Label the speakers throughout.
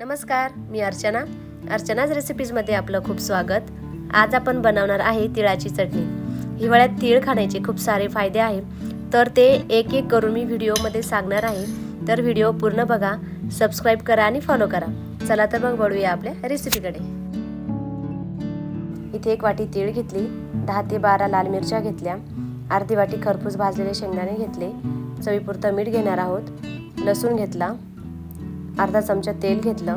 Speaker 1: नमस्कार मी अर्चना. अर्चनाज रेसिपीजमध्ये आपलं खूप स्वागत. आज आपण बनवणार आहे तिळाची चटणी. हिवाळ्यात तीळ खाण्याचे खूप सारे फायदे आहे. तर ते एक एक करून मी व्हिडिओमध्ये सांगणार आहे. तर व्हिडिओ पूर्ण बघा सबस्क्राईब करा आणि फॉलो करा. चला तर मग वळूया आपल्या रेसिपीकडे इथे एक वाटी तीळ घेतली दहा ते बारा लाल मिरच्या घेतल्या अर्धी वाटी खरपूस भाजलेले शेंगदाणे घेतले चवीपुरतं मीठ घेणार आहोत लसूण घेतला अर्धा चमचा तेल घेतलं.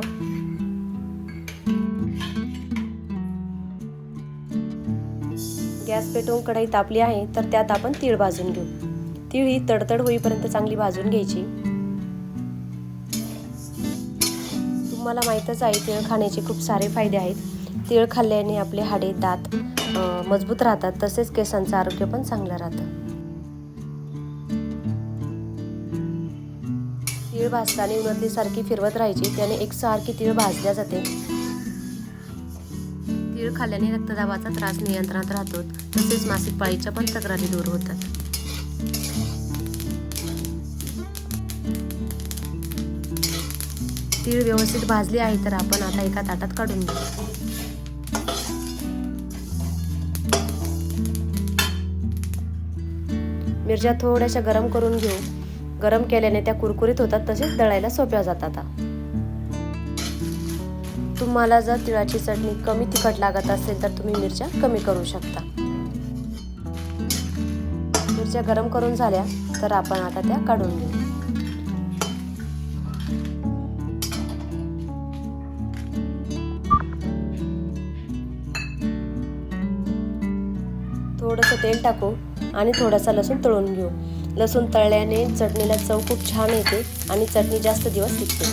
Speaker 1: गॅस पेटवून कढई तापली आहे तर त्यात आपण तीळ भाजून घेऊ. तीळ ही तडतड होईपर्यंत चांगली भाजून घ्यायची. तुम्हाला माहीतच आहे तीळ खाण्याचे खूप सारे फायदे आहेत. तीळ खाल्ल्याने आपले हाडे दात मजबूत राहतात तसेच केसांचं आरोग्य पण चांगलं राहतं. तीळ भाजताना उन्हातली सारखी फिरवत राहायची. त्याने एक सारखी तीळ भाजल्या जाते. तीळ खाल्ल्याने रक्तदाबाचा त्रास नियंत्रणात राहतो. तसेच मासिक पाळीच्या पण तक्रारी दूर होतात. तीळ व्यवस्थित भाजली आहे तर आपण आता एका ताटात काढून घेऊ. मिरच्या थोड्याशा गरम करून घेऊ. गरम केल्याने त्या कुरकुरीत होतात तसेच दळायला सोप्या जातात तुम्हाला जर तिळाची चटणी कमी तिखट लागत असेल तर तुम्ही मिरच्या कमी करू शकता. मिरच्या गरम करून झाल्या तर आपण आता त्या काढून घेऊ. थोडंसं तेल टाकू आणि थोडासा लसूण तळून घेऊ. लसूण तळल्याने चटणीला चव खूप छान येते आणि चटणी जास्त दिवस टिकते.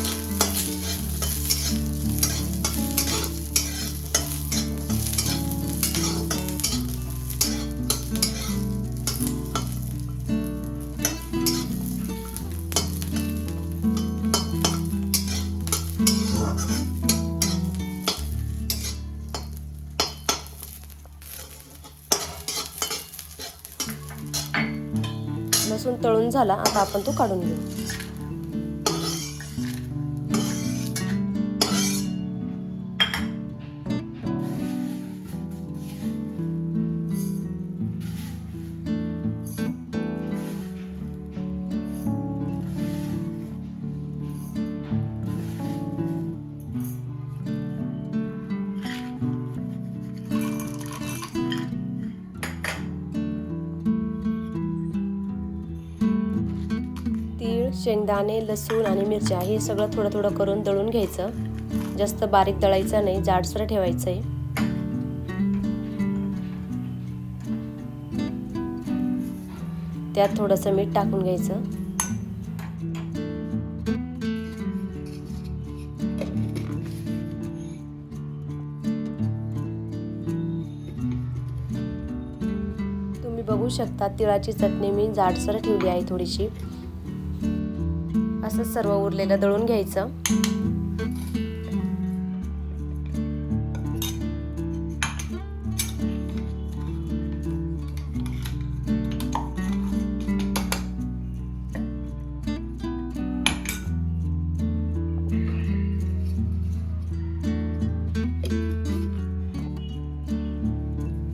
Speaker 1: लसूण तळून झाला. आता आपण तो काढून घेऊ. शेंगदाणे लसूण आणि मिरच्या हे सगळं थोडं थोडं करून दळून घ्यायचं. जास्त बारीक दळायचं नाही जाडसर ठेवायचं आहे त्यात थोडंसं मीठ टाकून घ्यायचं. तुम्ही बघू शकता तिळाची चटणी मी जाडसर ठेवली आहे थोडीशी. असं सर्व उरलेलं दळून घ्यायचं.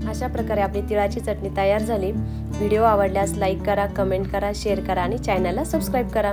Speaker 1: अशा प्रकारे आपली तिळाची चटणी तयार झाली. व्हिडिओ आवडल्यास लाईक करा कमेंट करा शेअर करा आणि चॅनलला सबस्क्राईब करा.